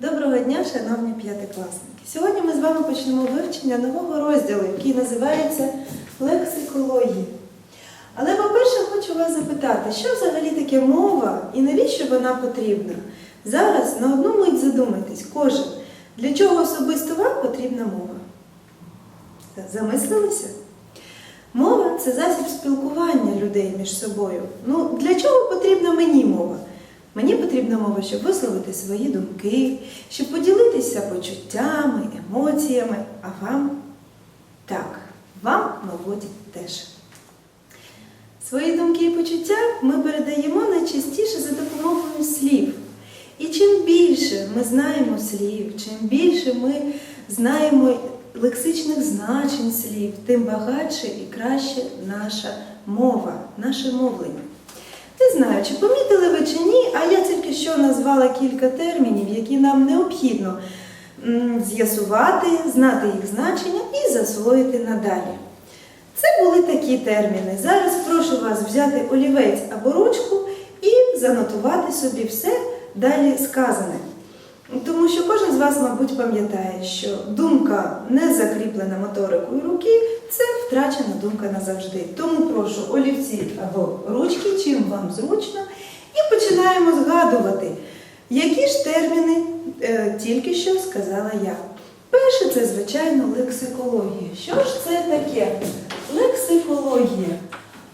Доброго дня, шановні п'ятикласники! Сьогодні ми з вами почнемо вивчення нового розділу, який називається лексикологія. Але, по-перше, хочу вас запитати, що взагалі таке мова і навіщо вона потрібна? Зараз на одну мить задумайтесь, кожен, для чого особисто вам потрібна мова? Замислилися? Мова це засіб спілкування людей між собою. Ну, для чого потрібна мені мова? Мені потрібна мова, щоб висловити свої думки, щоб поділитися почуттями, емоціями, а вам так, вам, мабуть, теж. Свої думки і почуття ми передаємо найчастіше за допомогою слів. І чим більше ми знаємо слів, чим більше ми знаємо лексичних значень слів, тим багатше і краще наша мова, наше мовлення. Не знаю, чи помітили ви чи ні, а я тільки що назвала кілька термінів, які нам необхідно з'ясувати, знати їх значення і засвоїти надалі. Це були такі терміни. Зараз прошу вас взяти олівець або ручку і занотувати собі все далі сказане. Тому що кожен з вас, мабуть, пам'ятає, що думка не закріплена моторикою руки це втрачена думка назавжди. Тому прошу олівці або ручки, чим вам зручно, і починаємо згадувати, які ж терміни е, тільки що сказала я. Перше це, звичайно, лексикологія. Що ж це таке? Лексикологія.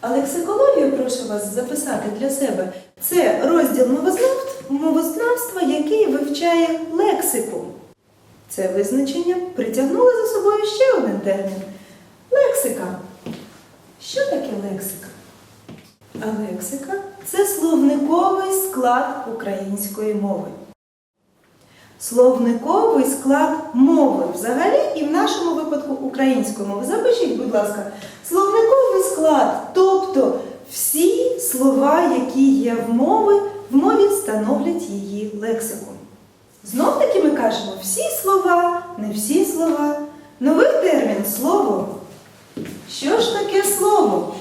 А лексикологія, прошу вас записати для себе, це розділ мовознавств- мовознавства, який вивчає лексику. Це визначення притягнуло за собою ще один термін лексика. Що таке лексика? А лексика це словниковий склад української мови. Словниковий склад мови взагалі і в нашому випадку української мови. Запишіть, будь ласка, словниковий склад, тобто всі слова, які є в мові, в мові становлять її лексику. Знов таки ми кажемо всі слова, не всі слова. Новий термін слово. Що ж таке слово?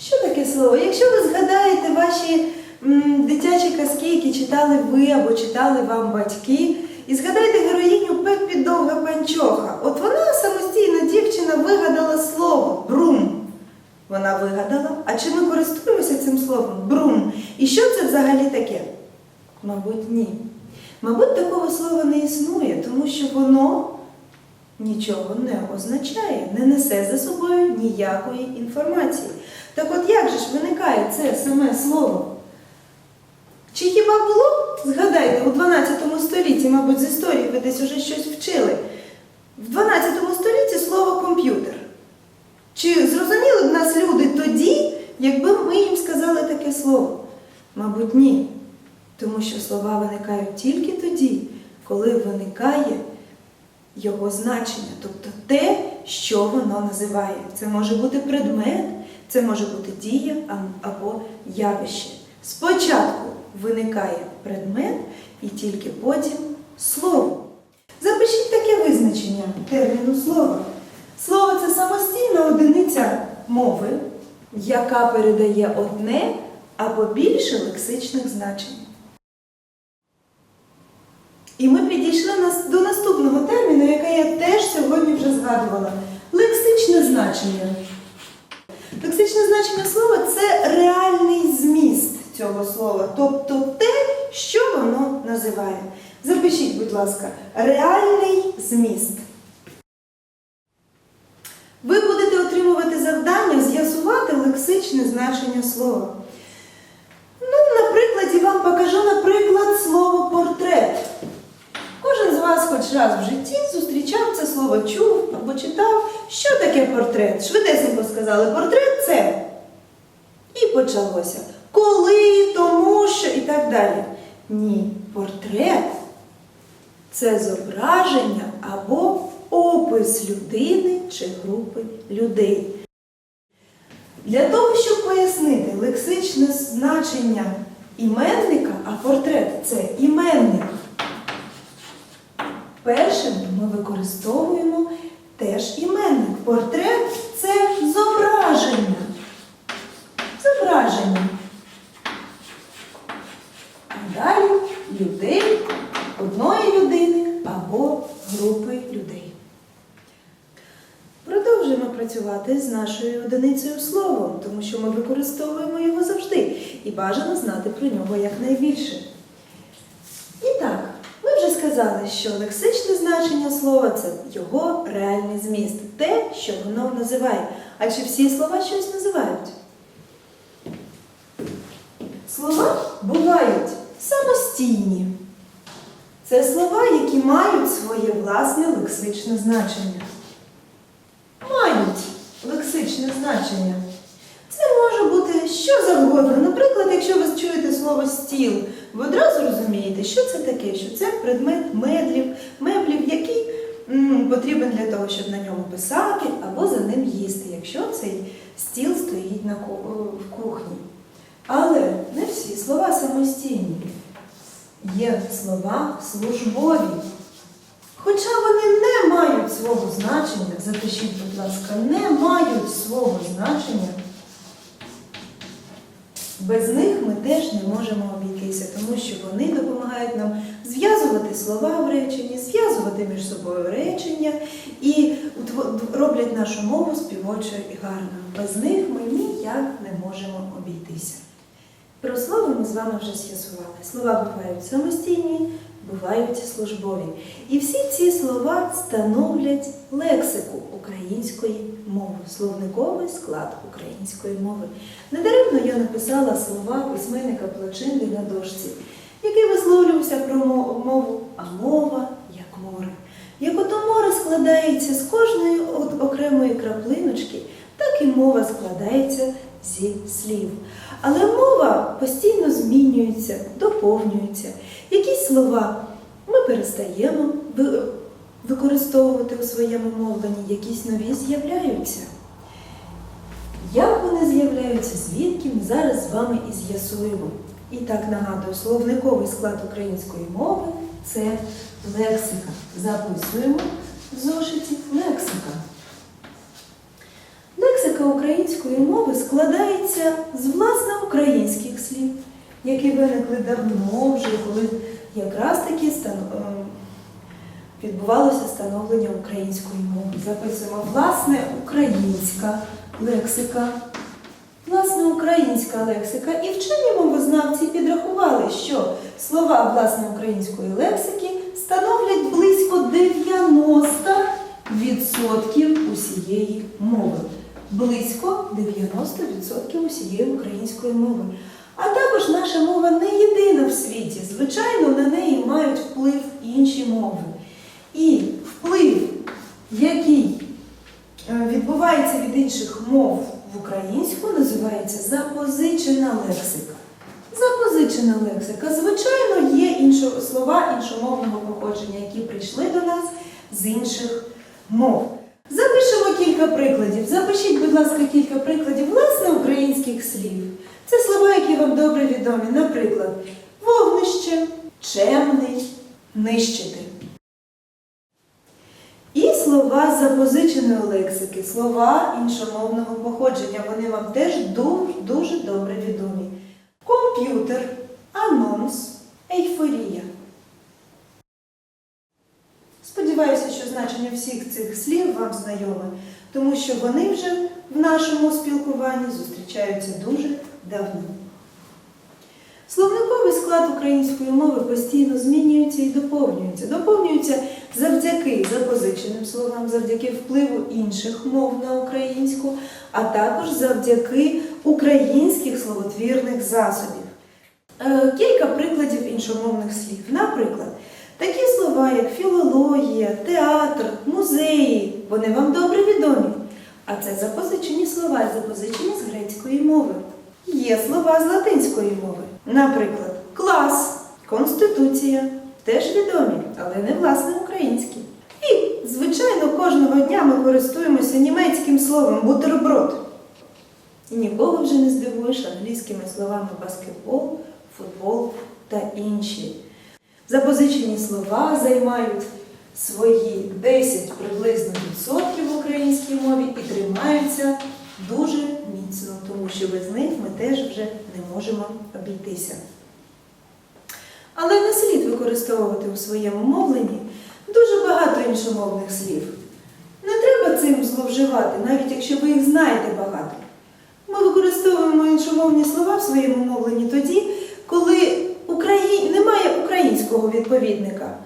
Що таке слово? Якщо ви згадаєте ваші м, дитячі казки, які читали ви або читали вам батьки, і згадайте героїню Пеппі Довга Панчоха. От вона самостійна дівчина вигадала слово брум. Вона вигадала. А чи ми користуємося цим словом? Брум. І що це взагалі таке? Мабуть, ні. Мабуть, такого слова не існує, тому що воно нічого не означає, не несе за собою ніякої інформації. Так от як же ж виникає це саме слово? Чи хіба було, згадайте, у 12 столітті, мабуть, з історії ви десь уже щось вчили, в 12 столітті слово комп'ютер. Чи зрозуміли б нас люди тоді, якби ми їм сказали таке слово? Мабуть, ні. Тому що слова виникають тільки тоді, коли виникає його значення, тобто те, що воно називає. Це може бути предмет, це може бути дія або явище. Спочатку виникає предмет і тільки потім слово. Запишіть таке визначення терміну слова. Слово це самостійна одиниця мови, яка передає одне або більше лексичних значень. І ми підійшли до наступного терміну, який я теж сьогодні вже згадувала. Лексичне значення. Лексичне значення слова це реальний зміст цього слова, тобто те, що воно називає. Запишіть, будь ласка, реальний зміст. Ви будете отримувати завдання лексичне значення слова. Ну, на прикладі вам покажу, наприклад, слово портрет. Кожен з вас хоч раз в житті зустрічав це слово, чув або читав. Що таке портрет? Швидесенько сказали, портрет це. І почалося. Коли, тому що і так далі. Ні, портрет це зображення або опис людини чи групи людей. Для того, щоб пояснити лексичне значення іменника, а портрет це іменник. Першим ми використовуємо теж іменник. Портрет це зображення. Зображення. А далі людей, одної людини. Працювати з нашою одиницею словом, тому що ми використовуємо його завжди і бажано знати про нього якнайбільше. І так, ми вже сказали, що лексичне значення слова це його реальний зміст, те, що воно називає. А чи всі слова щось називають? Слова бувають самостійні. Це слова, які мають своє власне лексичне значення. Мають значення. Це може бути що завгодно. Наприклад, якщо ви чуєте слово стіл, ви одразу розумієте, що це таке, що це предмет медлів, меблів, який потрібен для того, щоб на ньому писати або за ним їсти, якщо цей стіл стоїть на в кухні. Але не всі слова самостійні. Є слова службові. Хоча вони не мають свого значення, запишіть, будь ласка, не мають свого значення, без них ми теж не можемо обійтися, тому що вони допомагають нам зв'язувати слова в реченні, зв'язувати між собою речення і роблять нашу мову співочою і гарною. Без них ми ніяк не можемо обійтися. Про слово ми з вами вже з'ясували. Слова бувають самостійні, бувають службові. І всі ці слова становлять лексику української мови, словниковий склад української мови. Недаремно я написала слова письменника Плачинди на дошці, який висловлювався про мову, а мова як море. Як ото море складається з кожної окремої краплиночки, так і мова складається зі слів. Але мова постійно змінюється, доповнюється. Якісь слова ми перестаємо використовувати у своєму мовленні, якісь нові з'являються. Як вони з'являються, звідки ми зараз з вами і з'ясуємо. І так нагадую, словниковий склад української мови це лексика. Записуємо в зошиті лексика. Лексика української мови складається з власне українських слів, які виникли давно вже, коли якраз таки е, відбувалося становлення української мови. Записуємо власне українська лексика. Власне українська лексика. І вчені мовознавці підрахували, що слова власне української лексики становлять близько 90% усієї мови. Близько 90% усієї української мови. А також наша мова не єдина в світі. Звичайно, на неї мають вплив інші мови. І вплив, який е, відбувається від інших мов в українську, називається запозичена лексика. Запозичена лексика. Звичайно, є іншо, слова іншомовного походження, які прийшли до нас з інших мов. Кілька прикладів. Запишіть, будь ласка, кілька прикладів власне українських слів. Це слова, які вам добре відомі. Наприклад, вогнище, чемний, нищити. І слова запозиченої лексики, слова іншомовного походження. Вони вам теж дуже, дуже добре відомі. Комп'ютер, анонс, ейфорія. Сподіваюся, що значення всіх цих слів вам знайоме, тому що вони вже в нашому спілкуванні зустрічаються дуже давно. Словниковий склад української мови постійно змінюється і доповнюється. Доповнюється завдяки запозиченим словам, завдяки впливу інших мов на українську, а також завдяки українських словотвірних засобів. Е, Кілька прикладів іншомовних слів. Наприклад, такі слова, як філологія, театр, музеї, вони вам добре відомі. А це запозичені слова, запозичені з грецької мови. Є слова з латинської мови. Наприклад, клас, конституція теж відомі, але не власне українські. І, звичайно, кожного дня ми користуємося німецьким словом бутерброд. І нікого вже не здивуєш англійськими словами баскетбол, футбол та інші. Запозичені слова займають свої 10 приблизно відсотків в українській мові і тримаються дуже міцно, тому що без них ми теж вже не можемо обійтися. Але не слід використовувати у своєму мовленні дуже багато іншомовних слів. Не треба цим зловживати, навіть якщо ви їх знаєте багато. Ми використовуємо іншомовні слова в своєму мовленні тоді, коли українського відповідника,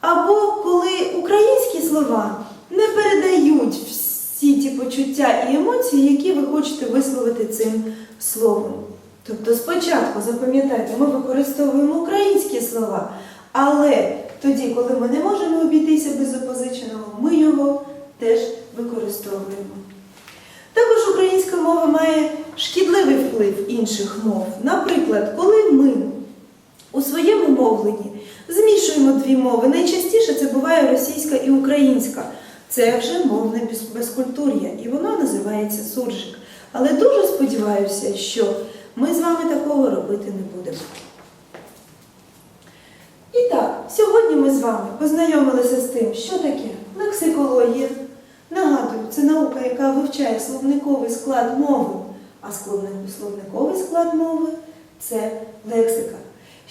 або коли українські слова не передають всі ті почуття і емоції, які ви хочете висловити цим словом. Тобто спочатку запам'ятайте, ми використовуємо українські слова, але тоді, коли ми не можемо обійтися без запозиченого, ми його теж використовуємо. Також українська мова має шкідливий вплив інших мов. Наприклад, коли ми у своєму мовленні змішуємо дві мови, найчастіше це буває російська і українська. Це вже мовне без- безкультур'я, і воно називається суржик. Але дуже сподіваюся, що ми з вами такого робити не будемо. І так, сьогодні ми з вами познайомилися з тим, що таке лексикологія. Нагадую, це наука, яка вивчає словниковий склад мови, а словниковий склад мови це лексика.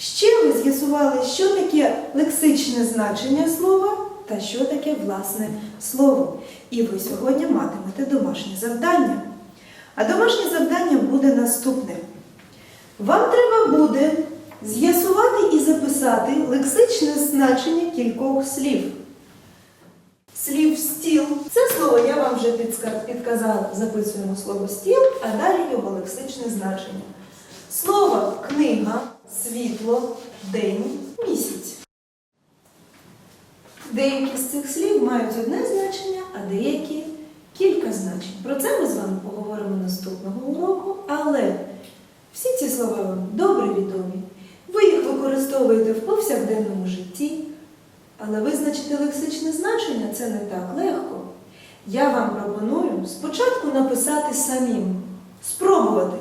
Ще ви з'ясували, що таке лексичне значення слова та що таке власне слово. І ви сьогодні матимете домашнє завдання. А домашнє завдання буде наступне. Вам треба буде з'ясувати і записати лексичне значення кількох слів. Слів стіл. Це слово я вам вже підказала. Записуємо слово стіл, а далі його лексичне значення. Слово книга, світло, день, місяць. Деякі з цих слів мають одне значення, а деякі кілька значень. Про це ми з вами поговоримо наступного уроку, але всі ці слова вам добре відомі. Ви їх використовуєте в повсякденному житті, але визначити лексичне значення це не так легко. Я вам пропоную спочатку написати самим, спробувати,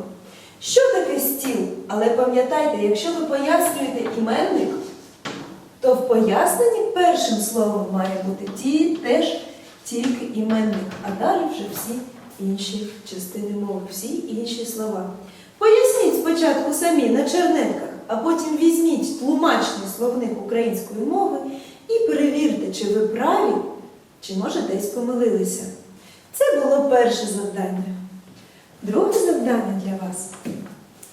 що таке стіл. Але пам'ятайте, якщо ви пояснюєте іменник, то в поясненні першим словом має бути ті, теж тільки іменник, а далі вже всі інші частини мови, всі інші слова. Поясніть спочатку самі на чернетках, а потім візьміть тлумачний словник української мови і перевірте, чи ви праві, чи може десь помилилися. Це було перше завдання. Друге завдання для вас,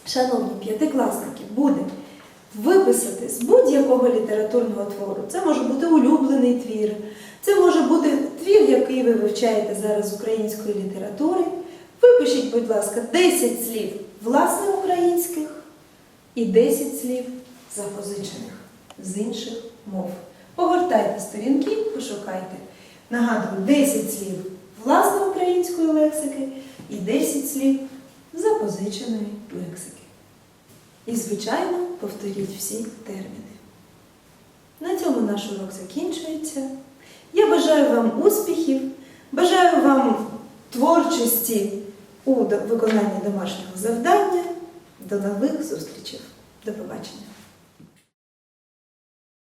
шановні п'ятикласники, буде виписати з будь-якого літературного твору. Це може бути улюблений твір, це може бути твір, який ви вивчаєте зараз української літератури. Випишіть, будь ласка, 10 слів власне українських і 10 слів запозичених з інших мов. Погортайте сторінки, пошукайте. Нагадую, 10 слів власне української лексики і 10 слів запозиченої лексики. І, звичайно, повторіть всі терміни. На цьому наш урок закінчується. Я бажаю вам успіхів, бажаю вам творчості у виконанні домашнього завдання. До нових зустрічей. До побачення.